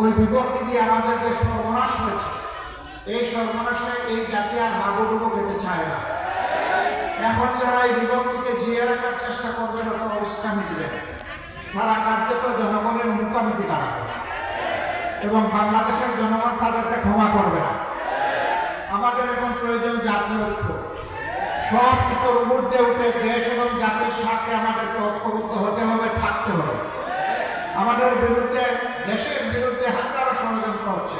ওই বিভক্তি দিয়ে আমাদের যে সর্বনাশ হয়েছে, এই সর্বনাশে এই জাতি আর হাবুডুবু খেতে চায় না। এখন যারা এই বিভক্তিকে জিয়ে রাখার চেষ্টা করবে তখন উস্কানি দিবেন তারা কার্যত জনগণের মুখোমুখি দাঁড়াবে। এবং বাংলাদেশের জনগণ তাদেরকে ক্ষমা করবে না। আমাদের এখন প্রয়োজন জাতীয় ঐক্য। সব কিছুর ঊর্ধ্বে উঠে দেশ এবং জাতির স্বার্থে আমাদেরকে ঐক্যবদ্ধ হতে হবে, থাকতে হবে। আমাদের বিরুদ্ধে, দেশের বিরুদ্ধে হাজারো ষড়যন্ত্র হচ্ছে।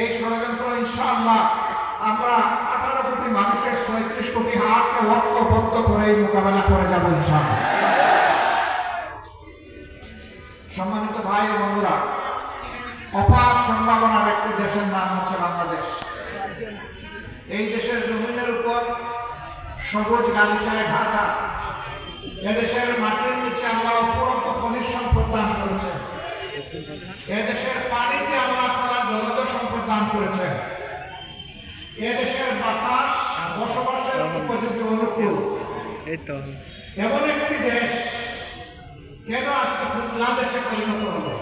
এই ষড়যন্ত্র ইনশাআল্লাহ আমরা আঠারো কোটি মানুষের সৈত্রিশ কোটি হাতকে ঐক্যবদ্ধ করে এই মোকাবেলা করে যাব ইনশাআল্লাহ। সম্মানিত ভাই ও বন্ধুরা, অপার সম্ভাবনার একটি দেশের নাম হচ্ছে বাংলাদেশ। এই দেশের জমিনের উপর সবুজ গালিচায় ঢাকা এদেশের মাটির নিচে আমরা অপরন্ত খনিজ সম্পদ দান করেছেন এদেশের পানিতে আল্লাহ তারা জলজ সম্পদ দান করেছেন। এদেশের বাতাস বসবাসের উপযোগী অনুকূল। এই তো। এমন একটি দেশ কেন আজকে ফুটলা দেশে পরিণত হলো?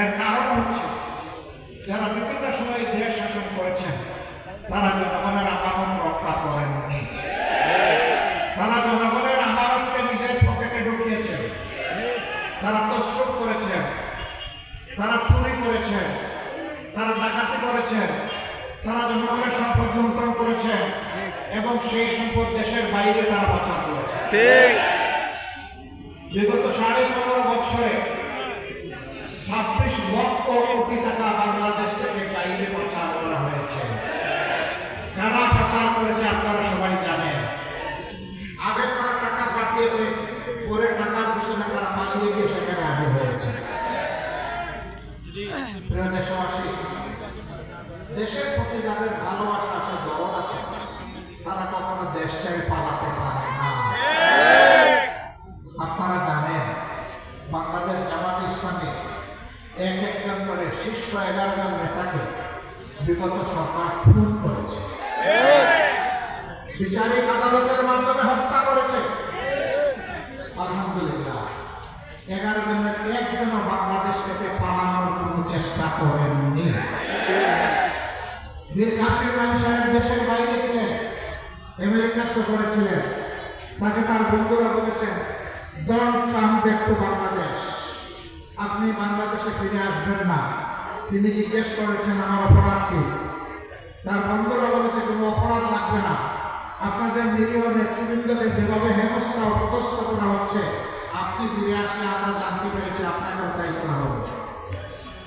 এর কারণ হচ্ছে যারা বিভিন্ন সময় দেশ শাসন করেছেন তারা জনগণের আমানত রক্ষা করেননি। তারা জনগণের তারা চুরি করেছে তারা ডাকাতি করেছে তারা জনগণের সম্পদ লুণ্ঠন করেছে এবং সেই সম্পদ দেশের বাইরে তারা পাচার করেছে। বিগত সাড়ে পনেরো বছরে ছাব্বিশ লক্ষ কোটি টাকা বাংলাদেশ থেকে বাইরে পাচার করা হয়েছে কারা পাচার করেছে আপনারা সবাই জানেন আগে তারা টাকা পাঠিয়েছে পরে টাকার পিছনে তারা পালিয়ে গিয়ে সেখানে আগে হয়েছে প্রিয় দেশবাসী দেশের প্রতি যাদের ভালোবাসা আছে দরদ আছে তারা কখনো দেশ ছেড়ে পালাতে পারে না আপনারা জানেন বাংলাদেশ জামাত ইসলামী এক একজন করে শীর্ষ এগারো জন নেতাকে বিগত সরকার খুন করেছে। বিচারিক আদালতের মাধ্যমে হত্যা করেছে। আলহামদুলিল্লাহ। এগারো জনের একজনও বাংলাদেশ থেকে পালানোর কোনো চেষ্টা করেননি। বীর কাসিম আলী সাহেব দেশের বাইরে ছিলেন, আমেরিকা সফরে ছিলেন তাকে তার বন্ধুরা বলেছেন ডোন্ট কাম ব্যাক বাংলাদেশ আপনি বাংলাদেশে ফিরে আসবেন না। তিনি জিজ্ঞেস করেছেন আমার অপরাধ কি? তার বন্ধুরা বলেছে, কোনো অপরাধ লাগবে না। আপনাদের নিরীহ নেতৃবৃন্দকে যেভাবে হেনস্থা পদস্থ করা হচ্ছে, আপনি ফিরে আসলে আমরা জানতে পেরেছি আপনাকে তাই করা হবে।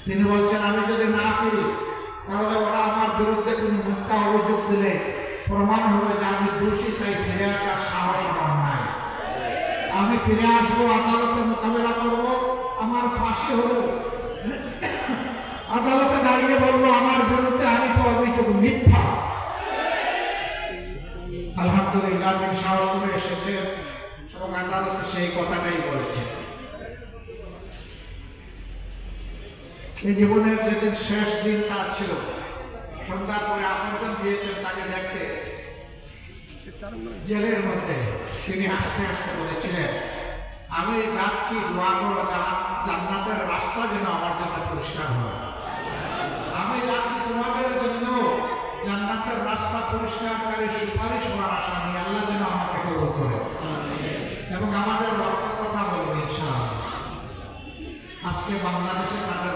তিনি বলছেন, আমি যদি না ফিরি, তাহলে ওরা আমার বিরুদ্ধে কোনো মিথ্যা অভিযোগ দিলে প্রমাণ হবে যে আমি দোষী, তাই ফিরে আসার সাহস আমার নাই। আমি ফিরে আসব, আদালতে মোকাবেলা করব, আমার ফাঁসি হলো। আদালতে দাঁড়িয়ে বলব আমার বিরুদ্ধে আমি তো অভিযোগ মিথ্যা। আলহামদুলিল্লাহ সাহস করে এবং সেই কথাটাই এই জীবনের যেদিন শেষ দিন তার ছিল আমন্ত্রণ দিয়েছেন তাকে দেখতে। জেলের মধ্যে তিনি হাসতে হাসতে বলেছিলেন, আমি যাচ্ছি, দোয়া করো, জান্নাতের রাস্তা যেন আমার জন্য পরিষ্কার হয়। আমি যাচ্ছি তোমাদের জন্য জান্নাতের রাস্তা পরিষ্কারকারী সুপারিশ করার আশা নিয়ে আল্লাহ যেন আমাকে কবর করে। এবং আমাদের রক্তের কথা বলবে ইনশাআল্লাহ। আজকে বাংলাদেশে তাদের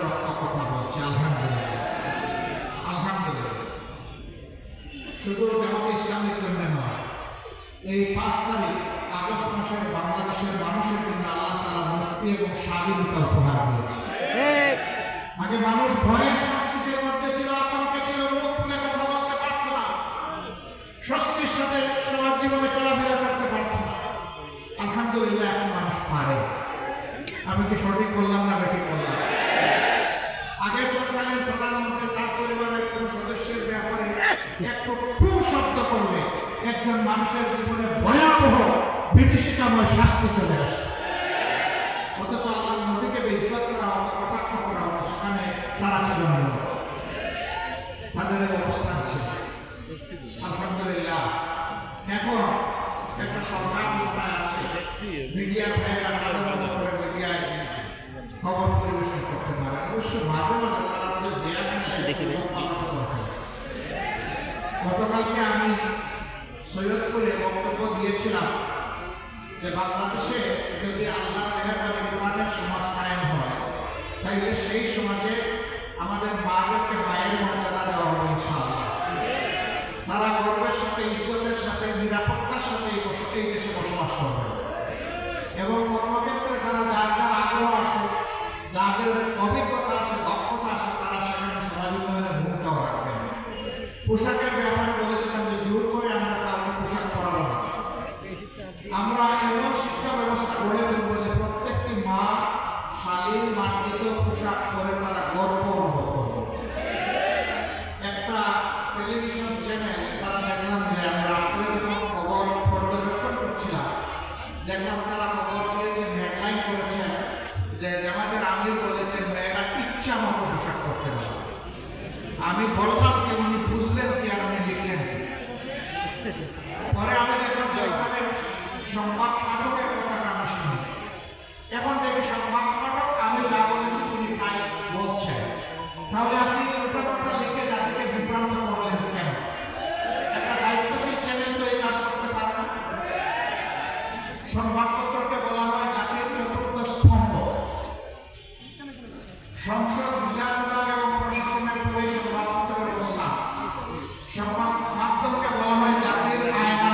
শাস্তি চলে আসছে অথচ আমার নদীকে বেজবাদ করা হতো কটাক্ষ করা হতো সেখানে তারা ছিল না। তাদের অবস্থা ছিল আলহামদুলিল্লাহ। এখন একটা সরকার কোথায় আছে? মিডিয়ার ভাইয়েরা তাদের করে মিডিয়ায় খবর পরিবেশন করতে পারে। অবশ্য মাঝে মাঝে তারা আমাদের দেয়া গতকালকে আমি সৈয়দপুরে বক্তব্য দিয়েছিলাম। যে বাংলাদেশে যদি আল্লাহ মেহরবানি কোরআনের সমাজ কায়েম হয় তাহলে সেই সমাজে আমাদের মাদেরকে মায়ের মর্যাদা দেওয়া হবে ইনশাআল্লাহ। তারা গর্বের সাথে ঈশ্বরের সাথে, নিরাপত্তার সাথে এই দেশে বসবাস করবে। এবং কর্মক্ষেত্রে তারা যার যার আগ্রহ আছে তাহলে আপনি উল্টাপাল্টা লিখে জাতিকে বিভ্রান্ত করলেন কেন একটা দায়িত্বশীল চ্যানেল কাজ করতে সংবাদপত্রকে বলা হয় জাতির চতুর্থ সংসদ এবং প্রশাসনের বই সংবাদ মাধ্যমকে বলা হয় জাতির আয়না।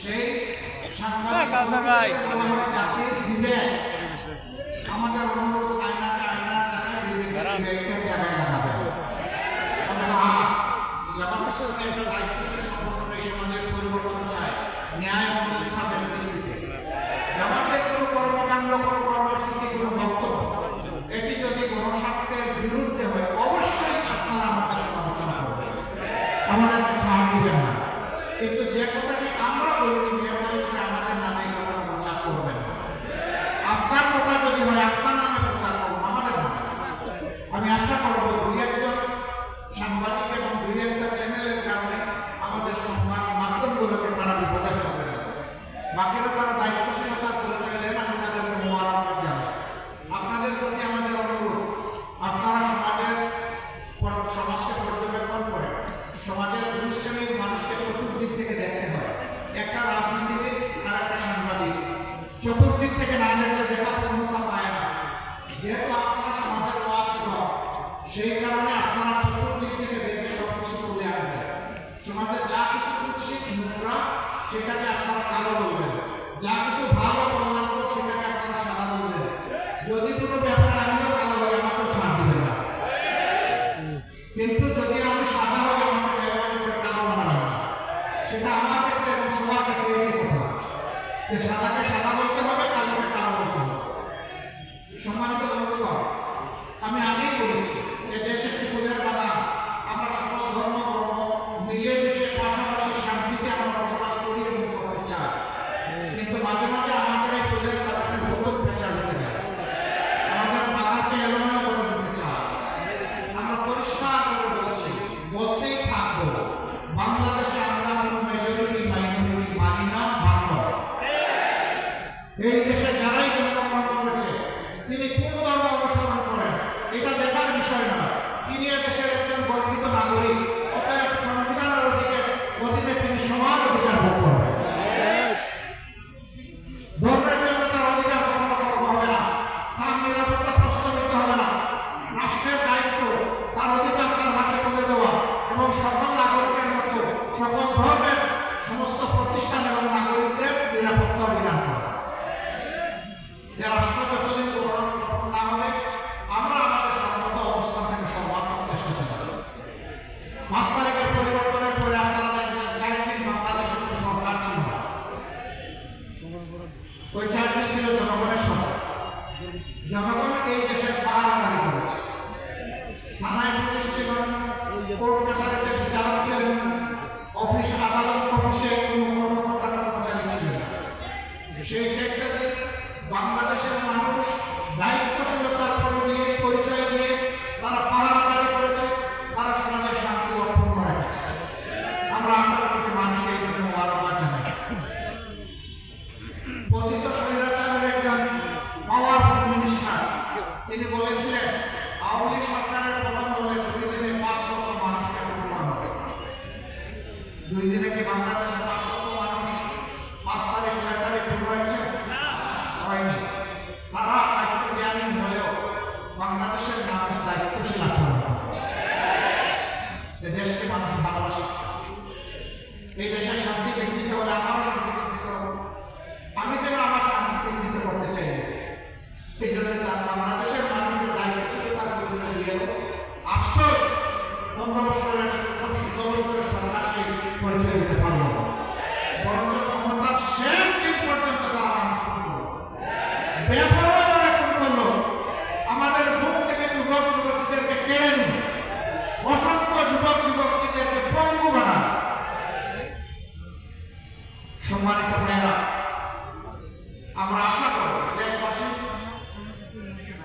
সেই হ্যাঁ,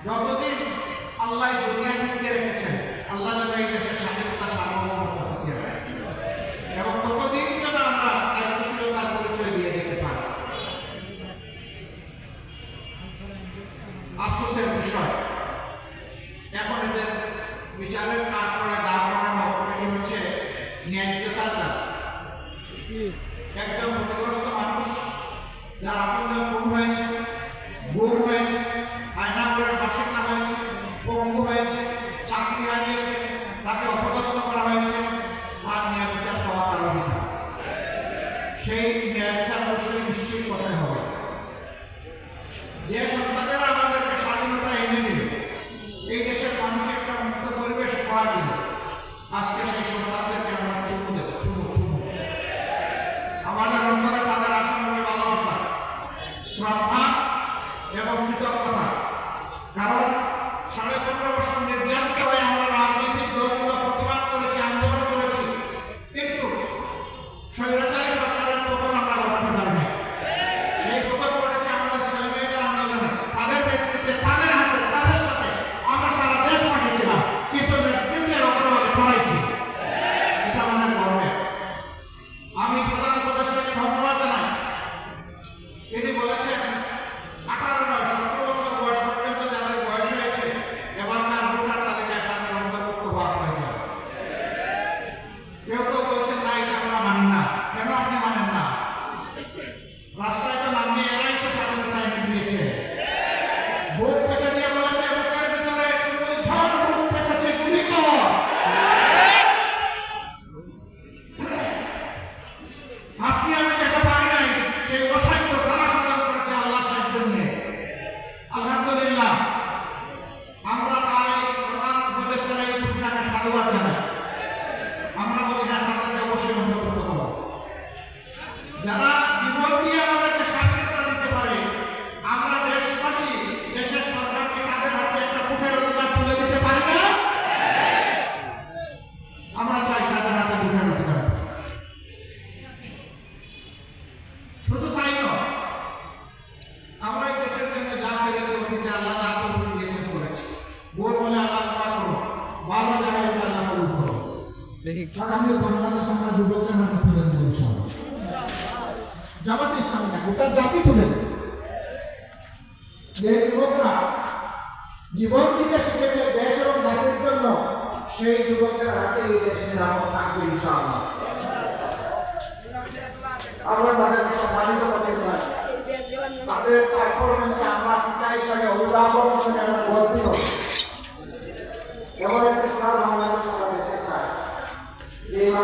জগতে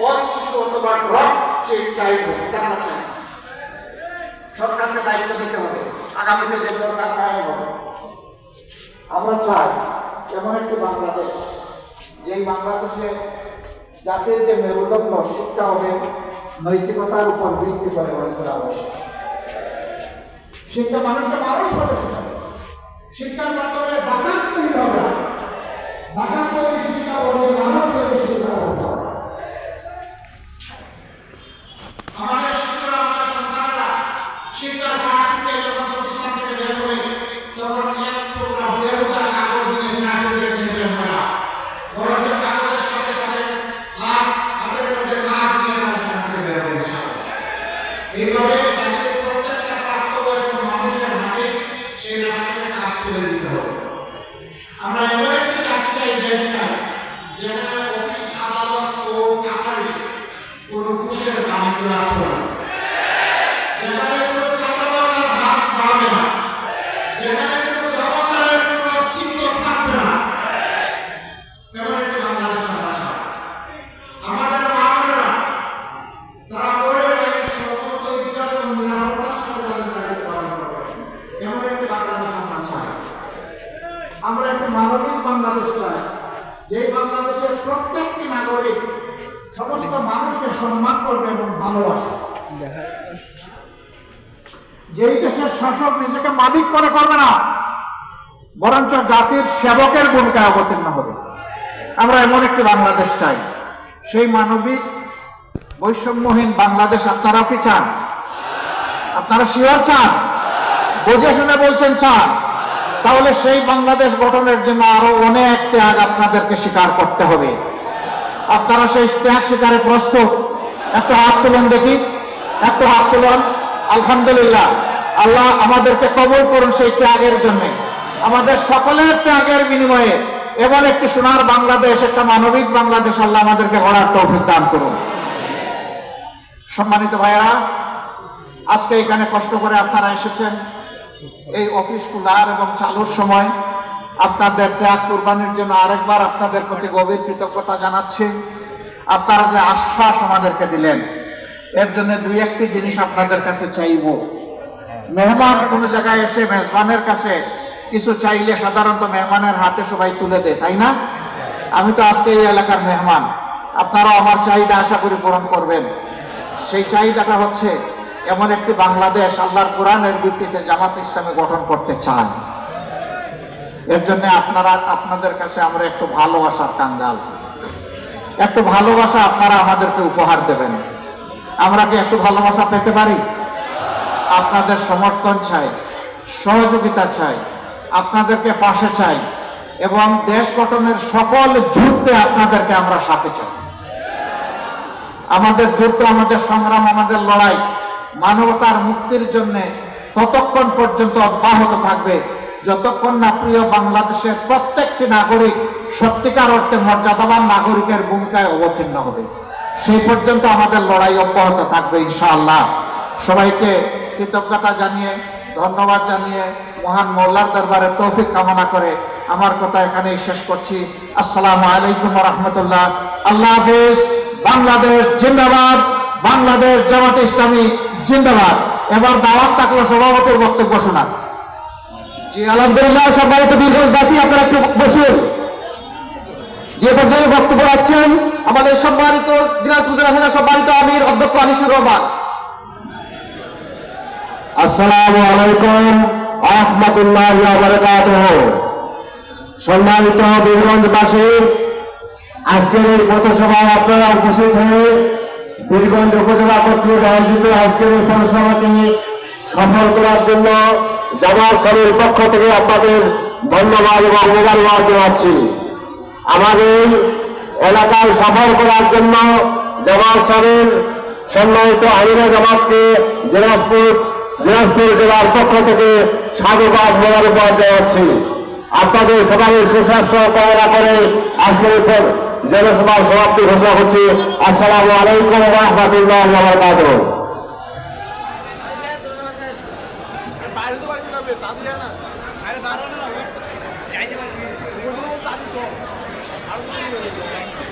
অশিশু অথবা ড্রপ সে চাইব এটা আমরা চাই সরকারকে দায়িত্ব দিতে হবে আগামীতে যে সরকার কায়ে হবে আমরা চাই এমন একটি বাংলাদেশ, যেই বাংলাদেশে জাতির যে মেরুদণ্ড শিক্ষা হবে নৈতিকতার উপর ভিত্তি করে গড়ে তোলা আবশ্যক শিক্ষা মানুষকে মানুষ হতে শিক্ষার মাধ্যমে ডাকাত তৈরি হবে ডাকাত তৈরি শিক্ষা বলে মানব তৈরি মালিক মনে করবে না। বরঞ্চ জাতির সেবকের ভূমিকায় অবতীর্ণ হবে। আমরা এমন একটি বাংলাদেশ চাই। সেই মানবিক, বৈষম্যহীন বাংলাদেশ আপনারা কি চান? আপনারা শিওর চান? বুঝে শুনে বলছেন চান। তাহলে সেই বাংলাদেশ গঠনের জন্য আরও অনেক ত্যাগ আপনাদেরকে স্বীকার করতে হবে। আপনারা সেই ত্যাগ স্বীকারে প্রস্তুত? একটু হাত তুলুন দেখি। একটু হাত তুলুন। আলহামদুলিল্লাহ। আল্লাহ আমাদেরকে কবল করুন সেই ত্যাগের জন্য। আমাদের সকলের ত্যাগের বিনিময়ে এমন একটি সোনার বাংলাদেশ, একটা মানবিক বাংলাদেশ আল্লাহ আমাদেরকে গড়ার তৌফিক দান করুন। সম্মানিত ভাইয়েরা, আজকে এখানে কষ্ট করে আপনারা এসেছেন। এই অফিস খোলার এবং চালুর সময় আপনাদের ত্যাগ কোরবানির জন্য আরেকবার আপনাদের প্রতি গভীর কৃতজ্ঞতা জানাচ্ছি। আপনারা যে আশ্বাস আমাদেরকে দিলেন, এর জন্য দুই একটি জিনিস আপনাদের কাছে চাইব। মেহমান কোনো জায়গায় এসে মেজবানের কাছে কিছু চাইলে সাধারণত মেহমানের হাতে সবাই তুলে দেয়, তাই না? আমি তো আজকে এই এলাকার মেহমান। আপনারা আমার চাহিদা আশা করি পূরণ করবেন। সেই চাহিদাটা হচ্ছে এমন একটি বাংলাদেশ আল্লাহর কোরআনের ভিত্তিতে জামাত ইসলামে গঠন করতে চান এর জন্য আপনারা, আপনাদের কাছে আমরা একটু ভালোবাসার কাঙ্গাল। একটু ভালোবাসা আপনারা আমাদেরকে উপহার দেবেন। আমরা কি একটু ভালোবাসা পেতে পারি? আপনাদের সমর্থন চাই, সহযোগিতা চাই, আপনাদেরকে পাশে চাই এবং দেশ গঠনের সকল যুদ্ধে আপনাদেরকে আমরা সাথে চাই। আমাদের যুদ্ধ, আমাদের সংগ্রাম, আমাদের লড়াই মানবতার মুক্তির জন্য ততক্ষণ পর্যন্ত অব্যাহত থাকবে। যতক্ষণ না প্রিয় বাংলাদেশের প্রত্যেকটি নাগরিক সত্যিকার অর্থে মর্যাদাবান নাগরিকের ভূমিকায় অবতীর্ণ হবে। সেই পর্যন্ত আমাদের লড়াই অব্যাহত থাকবে ইনশাআল্লাহ। সবাইকে কৃতজ্ঞতা জানিয়ে, ধন্যবাদ জানিয়ে মহান মোল্লার দরবারে তৌফিক কামনা করে আমার কথা এখানেই শেষ করছি। আসসালামু আলাইকুম রহমতুল্লাহ। আল্লাহ হাফিজ। বাংলাদেশ জিন্দাবাদ। বাংলাদেশ জামাত ইসলামী জিন্দাবাদ। এবার দাওয়াত থাকল সভাপতির বক্তব্য শোনা জি, আলহামদুলিল্লাহ, সম্মানিত বীরগঞ্জবাসী আপনারা একটু বসুন। যে পর্যায়ে বক্তব্য রাখছেন, আমাদের সম্মানিত দিনাজপুর জেলা সম্মানিত আমির অধ্যক্ষ আনিসুর রহমান। আসসালামু আলাইকুম, আহমতুল্লাহ বারকাতুহ। সম্মানিত বীরগঞ্জবাসী, আজকের এই পথসভায় আপনারা উপস্থিত হয়ে বীরগঞ্জ উপজেলা কর্তৃক আয়োজিত আজকের এই পথসভাকে সফল করার জন্য জামাত সাহের পক্ষ থেকে আপনাদের ধন্যবাদ এবং মোবারকবাদ জানাচ্ছি। আমাদের এলাকায় সফর করার জন্য জামাত সাহেবের সম্মানিত আমিরা জামাতকে দিনাজপুর দিনাজপুর জেলার পক্ষ থেকে স্বাগত মোবারকবাদ জানাচ্ছি। আপনাদের সবাই সুস্বাস্থ্য কামনা করে আজকের জনসভার সমাপ্তি ঘোষণা করছি। আসসালামু আলাইকুম রহমতুল্লাহ বাইরে তো পারবি না বে, তাড়াতাড়ি আয় না আরে দাঁড়াও না যাইতে পারবি তাড়াতাড়ি চল আরও তো দেরি হয়ে যাবে।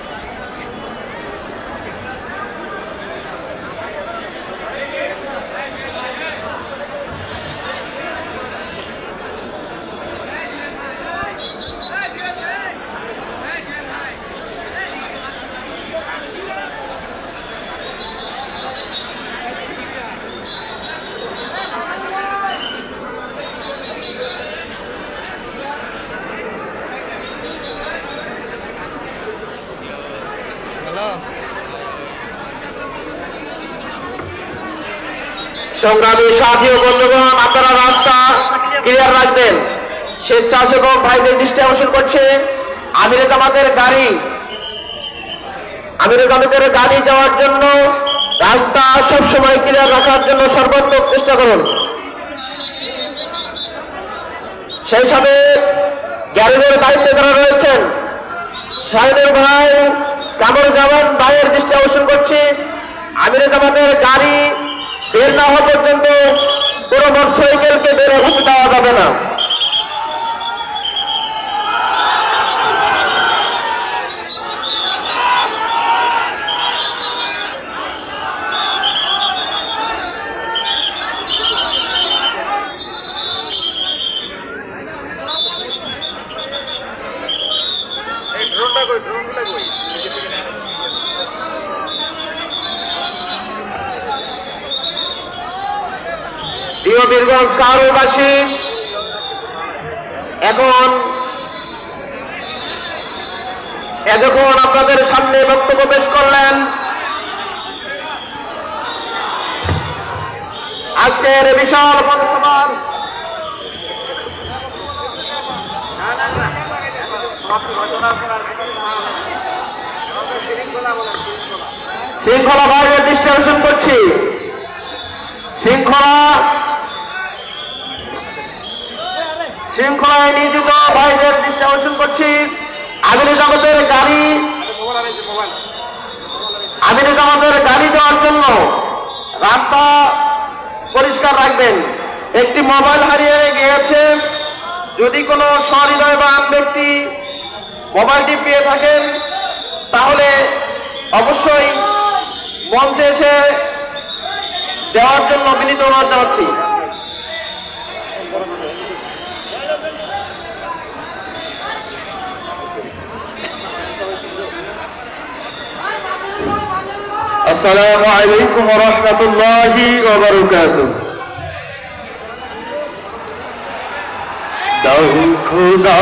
সংগ্রামী সাথী বন্ধুগণ, আপনারা রাস্তা ক্লিয়ার রাখবেন। স্বেচ্ছাসেবক ভাইদের দৃষ্টি আকর্ষণ করছে। আমিরে জামাতের গাড়ি, আমিরে জামাতের গাড়ি যাওয়ার জন্য রাস্তা সব সময় ক্লিয়ার রাখার জন্য সর্বাত্মক চেষ্টা করুন। সেই সাথে গ্যারেজের দায়িত্বে যারা রয়েছেন সাইদের ভাই কামর জামান ভাইয়ের দৃষ্টি আকর্ষণ করছি। আমিরে জামাতের গাড়ি বের না হওয়া পর্যন্ত কোনো মোটরসাইকেলকে বের হতে দেওয়া যাবে না। বীরগঞ্জ কারোবাসী, এখন এতক্ষণ আপনাদের সামনে বক্তব্য পেশ করলেন। আজকের বিশাল শৃঙ্খলা বাইরের দৃষ্টি করছি। শৃঙ্খলা শৃঙ্খলায় নিয়োজিত ভাইদের দৃষ্টি আকর্ষণ করছি। আধুনিক জগতের গাড়ি আধুনিক জগতের গাড়ি দেওয়ার জন্য রাস্তা পরিষ্কার রাখবেন। একটি মোবাইল হারিয়ে গিয়েছে। যদি কোনো সহৃদয়বান ব্যক্তি মোবাইলটি পেয়ে থাকেন, তাহলে অবশ্যই মঞ্চে এসে দেওয়ার জন্য বিনীত অনুরোধ জানাচ্ছি। আসসালামু আলাইকুম রহমতুল্লাহি দাও খুদা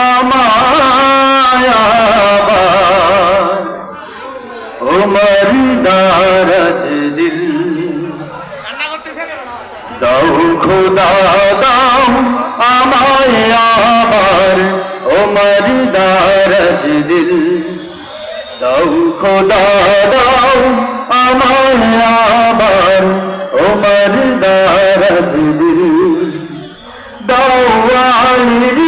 আমায়া ওমর দারজ দিল। দাও খুদা দাও ওমর দারাজ দিল। দাও খোদা দাও আমায় আবার ওমর দারাজ দাও আলির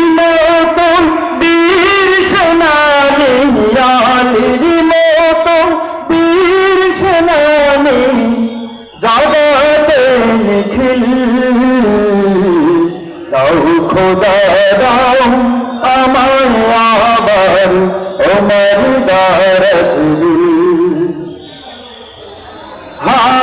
খোদা দাও আমায় আবার ওমর দারাজ। হাম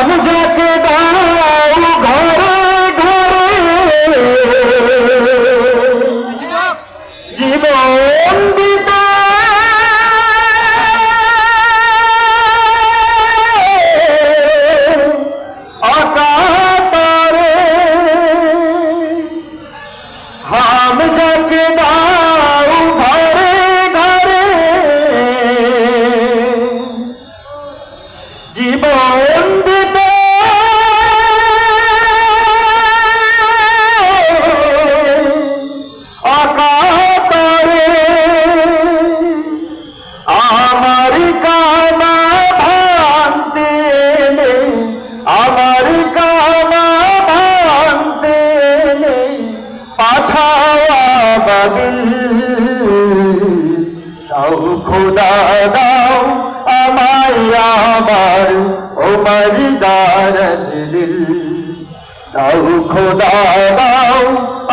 দাও, খোদা দাও আমায় আবার ওমর দারাজ দিল দাও, খোদা দাও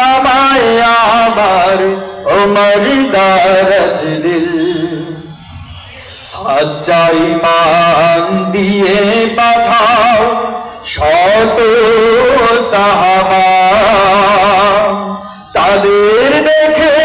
আমায় আবার ওমর দারাজ দিল সাজ্জাই মান দিয়ে পাঠাও শত সাহাবা। তাদের দেখে